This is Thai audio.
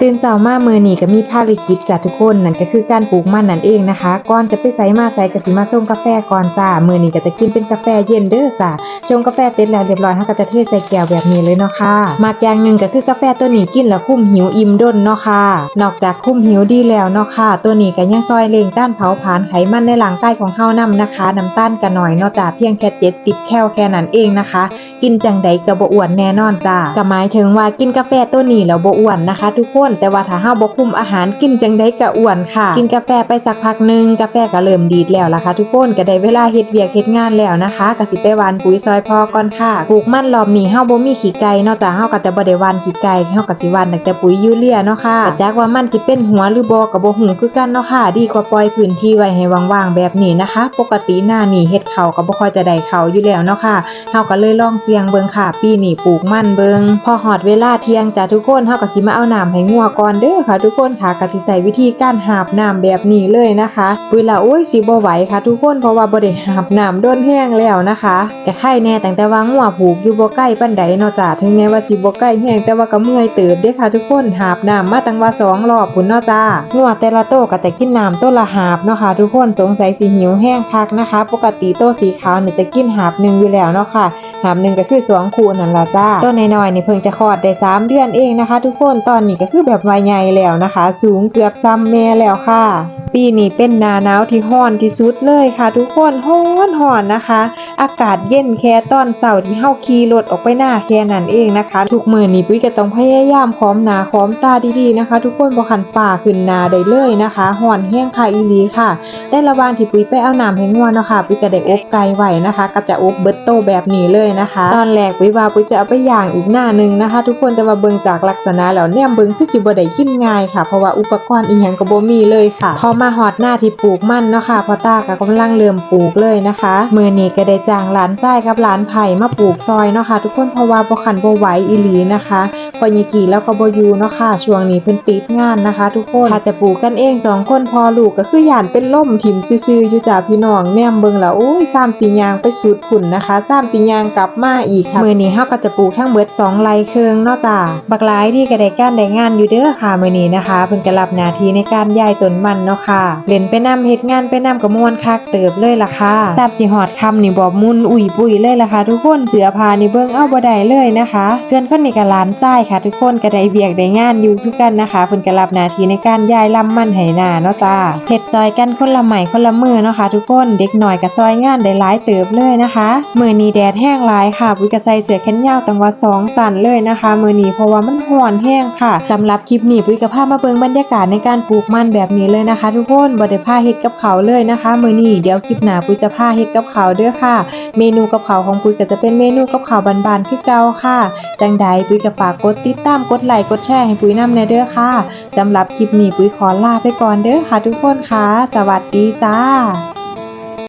ตื่นเช้ามามื้อนี่ก็มีภารกิจจ้ะทุกคนนั่นก็คือการปลูกมันนั่นเองนะคะก่อนจะไปใส่มาใส่กะสิมาส่งกาแฟก่อนจ้ามื้อนี่ก็จะกินเป็นกาแฟเย็นเด้อจ้า ชงกาแฟเสร็จแล้วเรียบร้อยเฮาก็จะเทใส่แก้วแบบนี้เลยเนาะค่ะมากอย่างหนึ่งก็คือกาแฟตัวนี้กินแล้วคุ้มหิวอิ่มด้นเนาะค่ะ นอกจากคุ้มหิวดีแล้วเนาะค่ะ ตัวนี้ก็ยังซอยเร่งการเผาผลาญไขมันในร่างกายของเฮานำนะคะ น้ำตาลก็น้อยเนาะจ้าเพียงแค่70แคลแค่นั้นเองนะคะ กินจังใดก็บ่อ้วนแน่นอนจ้าก็หมายถึงว่ากินกาแฟตัวนี้แล้วบ่อ้วนนะคะ ทุกคนแต่ว่าถ้าเฮาบ่คุมอาหารกินจังใดก็อ้วนค่ะ กินกาแฟไปสักพักหนึ่งกาแฟก็เริ่มดีดแล้วล่ะค่ะ ทุกคนก็ได้เวลาเฮ็ดเวียกเฮ็ดงานแล้วนะคะก็สิไปหวานปุ๋ยซอยพอก่อนค่ะปลูกมันรอบนี้เฮาบ่มีขี้ไก่นาะจ้าเฮาก็จะบ่ได้วานขี้ไก่เฮาก็สิวานแต่ปุ๋ยยูเรียเนาะค่ะแต่จักว่ามันสิเป็นหัวหรือบ่ก็บ่ฮู้คือกันเนาะค่ะ ดีกว่าปล่อยพื้นที่ไว้ให้ว่างๆแบบนี้นะคะ ปกติหน้านี่เฮ็ดเขาก็บ่ค่อยจะได้เขาอยู่แล้วเนาะค่ะเฮาก็เลยลองเสี่ยงเบิ่งค่ะ ปีนี้ปลูกมันเบิ่งพอฮอดเวลาเที่ยงจ้ะทุกคนเฮาก็สิมาเอาน้ำให้งัวก่อนเด้อค่ะ ทุกคนค่ะก็สิใช้วิธีการหาบน้ำแบบนี้เลยนะคะปุ๋ยละโอ้ยสิบ่ไหวค่ะ ทุกคนเพราะว่าบ่ได้หาบน้ำโดนแห้งแล้วนะคะแต่ไข่น่ตั้งแต่ว่างัวผูกอยู่บ่ใกล้ปานใดเนาะจ้ะถึงแม้ว่าสิบ่ใกล้แห้งแต่ว่าก็เมื่อยเติบเด้ค่ะทุกคนหาบน้ำมาตั้งว่าสองรอบพุ่นเนาะจ้างัวแต่ละโตก็แต่กินน้ำตัวละหาบเนาะค่ะทุกคนสงสัยสิหิวแห้งคักนะคะ ปกติโตสีขาวเนี่ยจะกินหาบหนึ่งอยู่แล้วเนาะค่ะหามหนึ่งก็คือสวงคูนั่นละจ้าต้นน้อยๆนี่เพิ่งจะคลอดได้สามเดือนเองนะคะ ทุกคนตอนนี้ก็คือแบบวัยใหญ่แล้วนะคะ สูงเกือบซ้ำแม่แล้วค่ะ ปีนี้เป็นหนาหนาวที่ร้อนที่สุดเลยค่ะ ทุกคนร้อนร้อนนะคะ อากาศเย็นแค่ตอนเสาร์ที่เฮาขี่รถออกไปหน้าแค่นั้นเองนะคะ ทุกมือนี้ปุ้ยก็ต้องพยายามค้อมหนาค้อมตาดีๆนะคะ ทุกคนบ่คันฝ่าขึ้นนาได้เลยนะคะร้อนแห้งค่ะอีลีค่ะ ได้ระวางที่ปุ้ยไปเอาน้ำให้งัวเนาะค่ะปุ้ยก็ได้อบไก่ไว้นะคะก็จะอบเบิดโตแบบนี้เลยนะคะ ตอนแรกปุ้ยว่าปุ้ยจะเอาไปย่างอีกหน้าหนึงนะคะ ทุกคนแต่ว่าเบิ่งจากลักษณะแล้วแนมเบิ่งคือสิบ่ได้กินง่ายค่ะเพราะว่าอุปกรณ์อีหยังก็บ่มีเลยค่ะพอมาหอดหน้าที่ปลูกมันเนาะค่ะพ่อตาก็กำลังเริ่มปลูกเลยนะคะมื้อนี้ก็ได้จ้างหลานชายกับหลานไผ่มาปลูกซอยเนาะค่ะทุกคนเพราะว่าบ่คันบ่ไหวอีหลีนะคะ พอยายกีแล้วก็บอยู่เนาะค่ะช่วงนี้เพิ่นติดงานนะคะ ทุกคนถ้าจะปลูกกันเองสองคนพอลูกก็คือหยานเป็นล่มถิ่มซื่อๆอยู่จ้าพี่น้องแนมเบิงแล้วโอ้ยซ้ำสียางไปสุดผุ่นนะคะซ้ำสียางกลับมาอีกค่ะมื้อนี้เฮาก็จะปลูกทั้งเบิดสองไร่ครึ่งเนาะจ้าบักหลายที่ก็ได้การได้งานอยู่เด้อค่ะมื้อนี้นะคะเพิ่นก็รับหน้าที่ในการย้ายต้นมันเนาะค่ะเล่นไปนํเฮ็ดงานไปนํก็ม่วนคักเติบเลยล่ะค่ะทราบสิฮอดค่ำนี่บ่มุนอุ้ยปุยเลยล่ะค่ะทุกคนเสื้อผ้านี่เบิ่งเอาบ่ได้เลยนะคะส่วนคนนี้ก็หลานชายค่ะทุกคนก็ได้เวียกได้งานอยู่คือกันนะคะเพิ่นก็รับหน้าที่ในการย้ายลำมันให้หน้าเนาะจ้าเฮ็ดซอยกันคนละไม้คนละมือเนาะค่ะทุกคนเด็กหน้อยก็ซอยงานได้หลายเติบเลยนะคะมือนี้แดดแห้งหลายค่ะปุ้ยก็ใส่เสื้อแขนยาวตั้งว่าสองสั่นเลยนะคะมือนี้เพราะว่ามันร้อนแห้งค่ะสำหรับคลิปนี้ปุ้ยก็พามาเบิงบรรยากาศในการปลูกมันแบบนี้เลยนะคะ ทุกคนบ่ได้พาเฮ็ดกับเขาเลยนะคะ มือนี้เดี๋ยวคลิปหน้าปุ้ยจะพาเฮ็ดกับเขาเด้อค่ะ เมนูกับเขาของปุ้ยก็จะเป็นเมนูกับเขาบานๆคือเก่าค่ะ จังใดปุ้ยก็ฝากกดติดตามกดไลค์กดแชร์ให้ปุ้ยนำในเด้อค่ะสำหรับคลิปนี้ปุ้ยขอลาไปก่อนเด้อค่ะทุกคนค่ะ สวัสดีจ้า